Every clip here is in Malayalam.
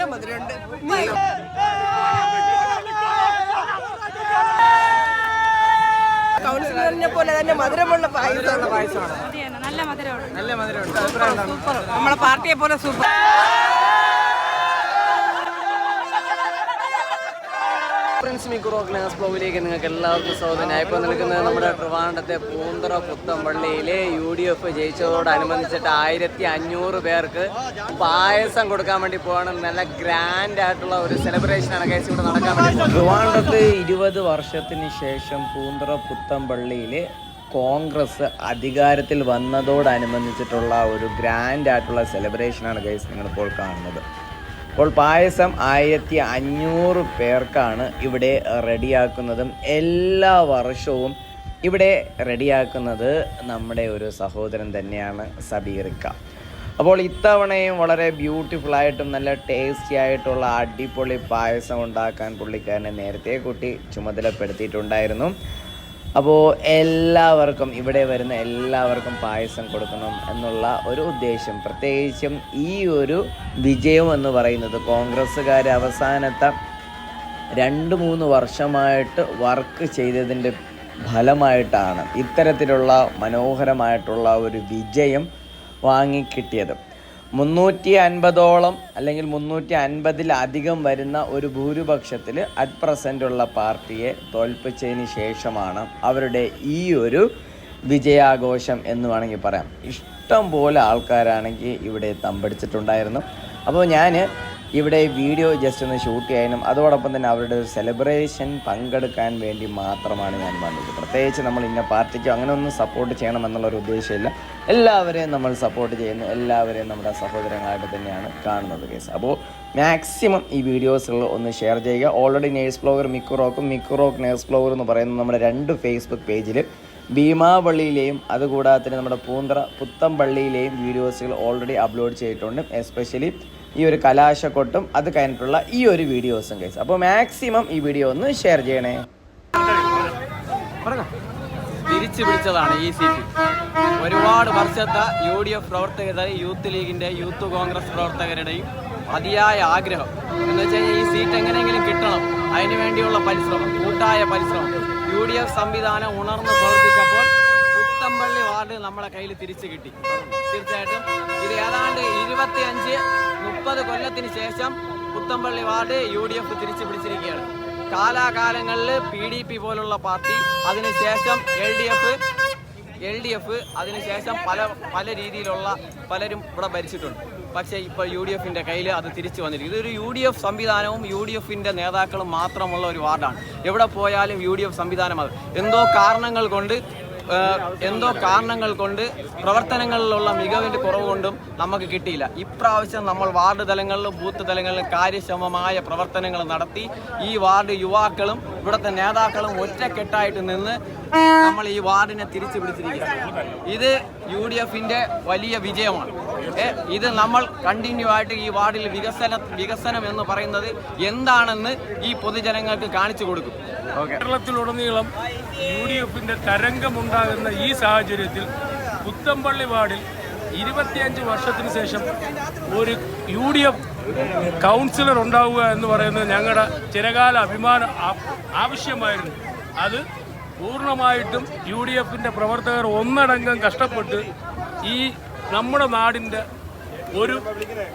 നല്ല മധുരമുണ്ട്. കൗൺസിലറിനെ പോലെ തന്നെ മധുരമുള്ള പായസമാണ്. നല്ല മധുരമാണ് നല്ല മധുരമുണ്ട്. നമ്മളെ പാർട്ടിയെ പോലെ സൂപ്പർ. ഫ്രണ്ട്സ് മിക്കുറോ ക്ലാസ് ബ്ലോഗിലേക്ക് നിങ്ങൾക്ക് എല്ലാവർക്കും സ്വാഗതം. ഞാൻ ഇപ്പോൾ നിൽക്കുന്നത് നമ്മുടെ ട്രിവാണ്ടത്തെ പൂന്തറ പുത്തമ്പള്ളിയിലെ യു ഡി എഫ് ജയിച്ചതോടനുബന്ധിച്ചിട്ട് ആയിരത്തി അഞ്ഞൂറ് പേർക്ക് പായസം കൊടുക്കാൻ വേണ്ടി പോകണം നല്ല ഗ്രാൻഡ് ആയിട്ടുള്ള ഒരു സെലിബ്രേഷൻ ആണ് കേസ് ഇവിടെ നടക്കാൻ വേണ്ടി ട്രിവാണ്ടത്ത് ഇരുപത് വർഷത്തിന് ശേഷം പൂന്തറ പുത്തമ്പള്ളിയിലെ കോൺഗ്രസ് അധികാരത്തിൽ വന്നതോടനുബന്ധിച്ചിട്ടുള്ള ഒരു ഗ്രാൻഡ് ആയിട്ടുള്ള സെലിബ്രേഷനാണ് കേസ് നിങ്ങളിപ്പോൾ കാണുന്നത്. അപ്പോൾ പായസം ആയിരത്തി അഞ്ഞൂറ് പേർക്കാണ് ഇവിടെ റെഡിയാക്കുന്നതും എല്ലാ വർഷവും ഇവിടെ റെഡിയാക്കുന്നത് നമ്മുടെ ഒരു സഹോദരൻ തന്നെയാണ് സബീറിക്ക. അപ്പോൾ ഇത്തവണയും വളരെ ബ്യൂട്ടിഫുള്ളായിട്ടും നല്ല ടേസ്റ്റി ആയിട്ടുള്ള അടിപൊളി പായസം ഉണ്ടാക്കാൻ പുള്ളിക്കാരനെ നേരത്തെ കൂട്ടി ചുമതലപ്പെടുത്തിയിട്ടുണ്ടായിരുന്നു. അപ്പോൾ എല്ലാവർക്കും ഇവിടെ വരുന്ന എല്ലാവർക്കും പായസം കൊടുക്കണം എന്നുള്ള ഒരു ഉദ്ദേശം. പ്രത്യേകിച്ചും ഈ ഒരു വിജയം എന്ന് പറയുന്നത് കോൺഗ്രസ്സുകാർ അവസാനത്തെ രണ്ട് മൂന്ന് വർഷമായിട്ട് വർക്ക് ചെയ്തതിന്റെ ഫലമായിട്ടാണ് ഇത്തരത്തിലുള്ള മനോഹരമായിട്ടുള്ള ഒരു വിജയം വാങ്ങിക്കിട്ടിയത്. മുന്നൂറ്റി അൻപതോളം അല്ലെങ്കിൽ മുന്നൂറ്റി അൻപതിലധികം വരുന്ന ഒരു ഭൂരിപക്ഷത്തിൽ അറ്റ് പ്രസന്റ് ഉള്ള പാർട്ടിയെ തോൽപ്പിച്ചതിന് ശേഷമാണ് അവരുടെ ഈ ഒരു വിജയാഘോഷം എന്ന് വേണമെങ്കിൽ പറയാം. ഇഷ്ടം പോലെ ആൾക്കാരാണെങ്കിൽ ഇവിടെ തമ്പടിച്ചിട്ടുണ്ടായിരുന്നു. അപ്പോൾ ഞാൻ ഇവിടെ വീഡിയോ ജസ്റ്റ് ഒന്ന് ഷൂട്ട് ചെയ്യാനും അതോടൊപ്പം തന്നെ അവരുടെ സെലിബ്രേഷൻ പങ്കെടുക്കാൻ വേണ്ടി മാത്രമാണ് ഞാൻ വന്നത്. പ്രത്യേകിച്ച് നമ്മൾ ഇന്ന പാർട്ടിക്കോ അങ്ങനെ ഒന്നും സപ്പോർട്ട് ചെയ്യണം എന്നുള്ളൊരു ഉദ്ദേശമില്ല. എല്ലാവരെയും നമ്മൾ സപ്പോർട്ട് ചെയ്യുന്നു എല്ലാവരെയും നമ്മുടെ സഹോദരങ്ങളായിട്ട് തന്നെയാണ് കാണുന്നത് കേസ് അപ്പോൾ മാക്സിമം ഈ വീഡിയോസുകൾ ഒന്ന് ഷെയർ ചെയ്യുക. ഓൾറെഡി നേഴ്സ് ബ്ലോഗർ മിക്കുറോക്കും മിക്കുറോക്ക് നേഴ്സ് ബ്ലോഗർ എന്ന് പറയുന്ന നമ്മുടെ രണ്ട് ഫേസ്ബുക്ക് പേജിൽ ഭീമാപള്ളിയിലെയും അതുകൂടാതെ തന്നെ നമ്മുടെ പൂന്തറ പുത്തമ്പള്ളിയിലെയും വീഡിയോസുകൾ ഓൾറെഡി അപ്ലോഡ് ചെയ്തിട്ടുണ്ട് എസ്പെഷ്യലി ഈ ഒരു കലാശക്കൊട്ടും അത് കഴിഞ്ഞിട്ടുള്ള ഈ ഒരു വീഡിയോസും കേസ് അപ്പോൾ മാക്സിമം ഈ വീഡിയോ ഒന്ന് ഷെയർ ചെയ്യണേ. തിരിച്ചു പിടിച്ചതാണ് ഈ സീറ്റ് ഒരുപാട് വർഷത്തെ യു ഡി എഫ് പ്രവർത്തകരുടെ യൂത്ത് ലീഗിന്റെ യൂത്ത് കോൺഗ്രസ് പ്രവർത്തകരുടെയും അതിയായ ആഗ്രഹം. എന്ന് വെച്ച് കഴിഞ്ഞാൽ ഈ സീറ്റ് എങ്ങനെയെങ്കിലും കിട്ടണം. അതിനു വേണ്ടിയുള്ള പരിശ്രമം കൂട്ടായ പരിശ്രമം. യു ഡി എഫ് സംവിധാനം ഉണർന്ന് പ്രവർത്തിച്ചപ്പോൾ പുത്തമ്പള്ളി വാർഡ് നമ്മളെ കയ്യിൽ തിരിച്ചു കിട്ടി. തീർച്ചയായിട്ടും ഇത് ഏതാണ്ട് ഇരുപത്തി അഞ്ച് മുപ്പത് കൊല്ലത്തിന് ശേഷം Puthampally ward U D F തിരിച്ചു പിടിച്ചിരിക്കുകയാണ്. കാലാകാലങ്ങളിൽ പി ഡി പി പോലുള്ള പാർട്ടി അതിനുശേഷം L D F L D F അതിനുശേഷം പല പല രീതിയിലുള്ള പലരും ഇവിടെ ഭരിച്ചിട്ടുണ്ട്. പക്ഷേ ഇപ്പോൾ യു ഡി എഫിന്റെ കയ്യിൽ അത് തിരിച്ചു വന്നിരിക്കും ഇതൊരു യു ഡി എഫ് സംവിധാനവും യു ഡി എഫിന്റെ നേതാക്കളും മാത്രമുള്ള ഒരു വാർഡാണ്. എവിടെ പോയാലും യു ഡി എഫ് സംവിധാനം അത്. എന്തോ കാരണങ്ങൾ കൊണ്ട് എന്തോ കാരണങ്ങൾ കൊണ്ട് പ്രവർത്തനങ്ങളിലുള്ള മികവിന്റെ കുറവ് കൊണ്ടും നമുക്ക് കിട്ടിയില്ല. ഇപ്രാവശ്യം നമ്മൾ വാർഡ് തലങ്ങളിലും ബൂത്ത് തലങ്ങളിലും കാര്യക്ഷമമായ പ്രവർത്തനങ്ങൾ നടത്തി ഈ വാർഡ് യുവാക്കളും ഇവിടുത്തെ നേതാക്കളും ഒറ്റക്കെട്ടായിട്ട് നിന്ന് നമ്മൾ ഈ വാർഡിനെ തിരിച്ചു പിടിച്ചിരിക്കുക ഇത് യു ഡി എഫിന്റെ വലിയ വിജയമാണ്. ഇത് നമ്മൾ കണ്ടിന്യൂ ആയിട്ട് ഈ വാർഡിൽ വികസന വികസനം എന്ന് പറയുന്നത് എന്താണെന്ന് ഈ പൊതുജനങ്ങൾക്ക് കാണിച്ചു കൊടുക്കും. കേരളത്തിലുടനീളം യു ഡി എഫിന്റെ തരംഗമുണ്ടാകുന്ന ഈ സാഹചര്യത്തിൽ പുത്തമ്പള്ളി വാർഡിൽ ഇരുപത്തിയഞ്ച് വർഷത്തിന് ശേഷം ഒരു യു ഡി എഫ് കൗൺസിലർ ഉണ്ടാവുക എന്ന് പറയുന്നത് ഞങ്ങളുടെ ചിരകാല അഭിമാന ആവശ്യമായിരുന്നു. അത് പൂർണമായിട്ടും യു ഡി എഫിന്റെ പ്രവർത്തകർ ഒന്നടങ്കം കഷ്ടപ്പെട്ട് ഈ നമ്മുടെ നാടിന്റെ ഒരു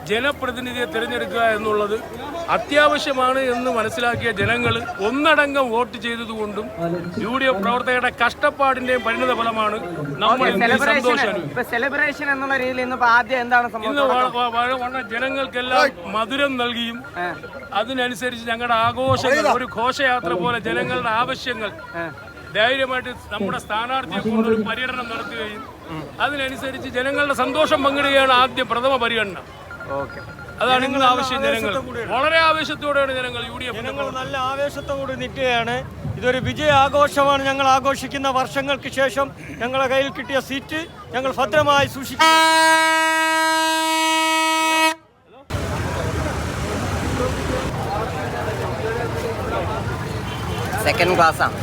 ജനപ്രതിനിധിയെ തിരഞ്ഞെടുക്കുക എന്നുള്ളത് അത്യാവശ്യമാണ് എന്ന് മനസ്സിലാക്കിയ ജനങ്ങൾ ഒന്നടങ്കം വോട്ട് ചെയ്തതുകൊണ്ടും യു ഡി എഫ് പ്രവർത്തകരുടെ കഷ്ടപ്പാടിന്റെയും പരിണിത ഫലമാണ് നമ്മൾ സെലിബ്രേഷൻ എന്നുള്ള രീതിയിൽ ഇന്ന് ജനങ്ങൾക്കെല്ലാം മധുരം നൽകിയും അതിനനുസരിച്ച് ഞങ്ങളുടെ ആഘോഷങ്ങൾ ഒരു ഘോഷയാത്ര പോലെ ജനങ്ങളുടെ ആവശ്യങ്ങൾ ധൈര്യമായിട്ട് നമ്മുടെ സ്ഥാനാർത്ഥിയെ കൊണ്ടൊരു ഒരു പര്യടനം നടത്തുകയും അതിനനുസരിച്ച് ജനങ്ങളുടെ സന്തോഷം പങ്കിടുകയാണ് ആദ്യ പ്രഥമ പരിഗണന ഓക്കെ. അതാണ് നിങ്ങൾ ആവശ്യം ജനങ്ങൾ. വളരെ ആവേശത്തോടെയാണ് ജനങ്ങൾ യു ഡി എഫ് ജനങ്ങൾ നല്ല ആവേശത്തോടെ നിൽക്കുകയാണ്. ഇതൊരു വിജയ ആഘോഷമാണ് ഞങ്ങൾ ആഘോഷിക്കുന്ന വർഷങ്ങൾക്ക് ശേഷം ഞങ്ങളുടെ കയ്യിൽ കിട്ടിയ സീറ്റ് ഞങ്ങൾ ഭദ്രമായി സൂക്ഷിക്കും സെക്കൻഡ് ക്ലാസ്സാണ്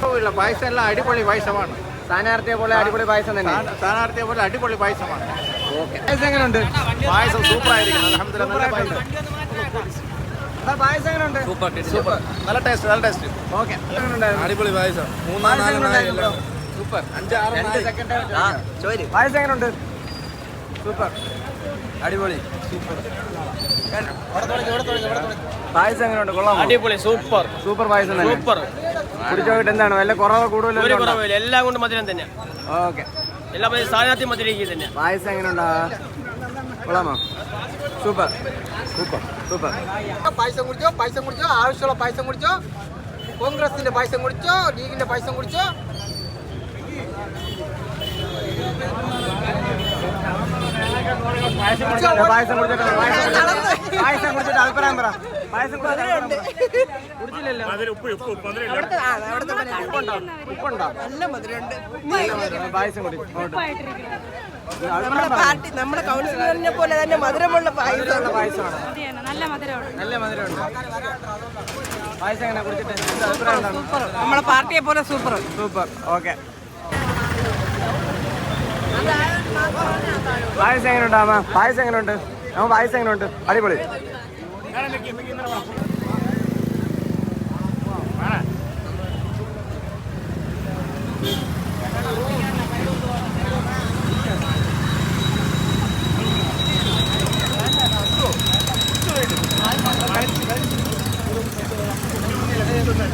പായസം എല്ലാം അടിപൊളി പായസമാണ്. സ്ഥാനാർത്ഥിയെ പോലെ അടിപൊളി പായസം തന്നെ. സ്ഥാനാർത്ഥിയെ പോലെ അടിപൊളി പായസമാണ്. ഓക്കെ. പായസം എങ്ങനെയുണ്ട് പായസം സൂപ്പർ ആയിരിക്കും അലഹമില്ല നല്ല പായസം. പായസം എങ്ങനെയുണ്ട് സൂപ്പർ സൂപ്പർ. നല്ല ടേസ്റ്റ് നല്ല ടേസ്റ്റ്. ഓക്കെ. അടിപൊളി പായസം. മൂന്നാം സൂപ്പർ. അഞ്ചാറ് രണ്ട് സെക്കൻഡ് പായസം എങ്ങനെയുണ്ട് സൂപ്പർ. അടിപൊളി. സൂപ്പർ. പായസം എങ്ങനെയുണ്ട് കൊള്ളാം അടിപൊളി സൂപ്പർ. Super payasam super. കുടിച്ചു നോക്കിയിട്ട് എന്താണ് വല്ല കുറവ് ഒരു കൂടുതലോ കുറവില്ല. എല്ലാം കൊണ്ട് മധുരം തന്നെ. ഓക്കെ. എല്ലാ സ്ഥാനാർത്ഥി മധുരം തന്നെ. പായസം എങ്ങനെയുണ്ടാ? കൊള്ളാമോ? സൂപ്പർ. സൂപ്പർ. സൂപ്പർ. പായസം കുടിച്ചോ? പായസം കുടിച്ചോ? ആവശ്യമുള്ള പായസം കുടിച്ചോ? കോൺഗ്രസിന്റെ പായസം കുടിച്ചോ? ലീഗിന്റെ പായസം കുടിച്ചോ? പായസം കുടിച്ചിട്ട് പായസം കുടിച്ചിട്ട് പായസം കുടിച്ചിട്ട് അഭിപ്രായം പറ. പായസം കുടിച്ചില്ലല്ലോ. ഉപ്പുണ്ടോ? ഉപ്പുണ്ടോ? പായസം കുടി. പാർട്ടി നമ്മുടെ കൗൺസിലറിനെ പോലെ തന്നെ മധുരമുള്ള പായസമാണ്. പായസമാണ് നല്ല മധുരമാണ് നല്ല മധുരമുണ്ട്. പായസം എങ്ങനെ കുടിച്ചിട്ട്? നമ്മളെ പാർട്ടിയെ പോലെ സൂപ്പർ. സൂപ്പർ. ഓക്കെ. പായസം എങ്ങനെയുണ്ട് അമ്മ പായസം എങ്ങനെയുണ്ട്? അമ്മ പായസം എങ്ങനെയുണ്ട്? അടിപൊളി.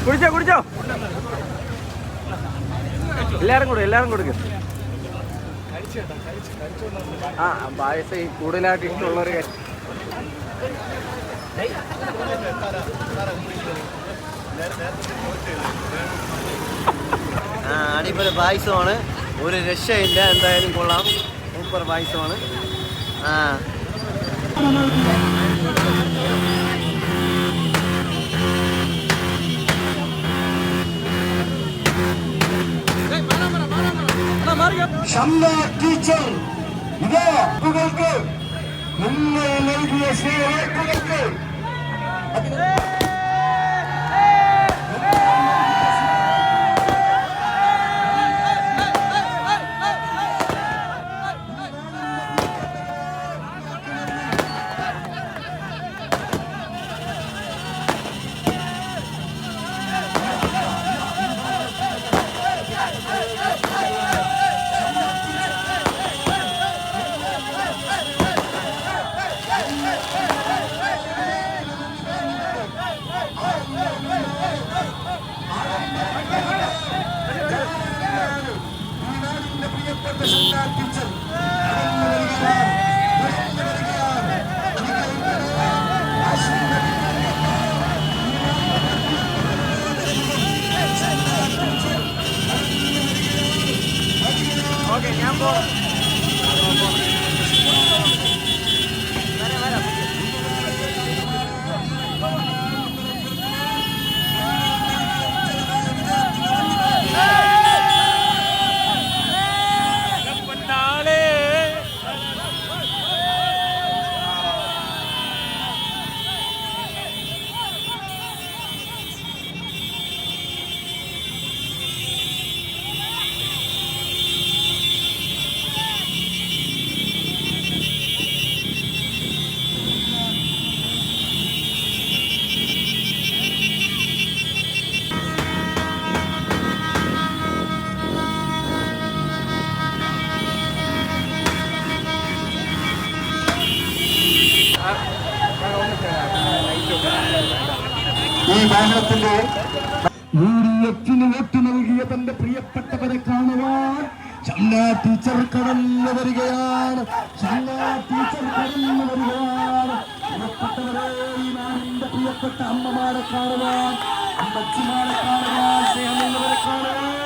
കുടിച്ചോ കുടിച്ചോ. എല്ലാരും കൊടുക്കും എല്ലാരും കൊടുക്കും. ആ പായസ കൂടുതലായിട്ട് കാര്യം ആ അടിപൊളി പായസമാണ്. ഒരു രക്ഷയില്ല എന്തായാലും കൊള്ളാം. സൂപ്പർ പായസമാണ്. ആ. ഷംന ടീച്ചർ ഇതാ കുട്ടികൾക്ക് നിങ്ങൾ നൽകിയ സ്നേഹവാക്കുകൾക്ക് പ്രിയപ്പെട്ട Shamna teacher okay D vote നൽകിയ തന്റെ പ്രിയപ്പെട്ടവരെ കാണുവാൻ ചന്ന ടീച്ചർ കടന്നു വരികയാണ്. ഷംന ടീച്ചർ കടന്നു വരികയാണ്. പ്രിയപ്പെട്ടവരെ നാടിന്റെ പ്രിയപ്പെട്ട അമ്മമാരെ കാണുവാൻ അമ്മച്ചിമാരെ കാണുവാൻ കാണുവാൻ.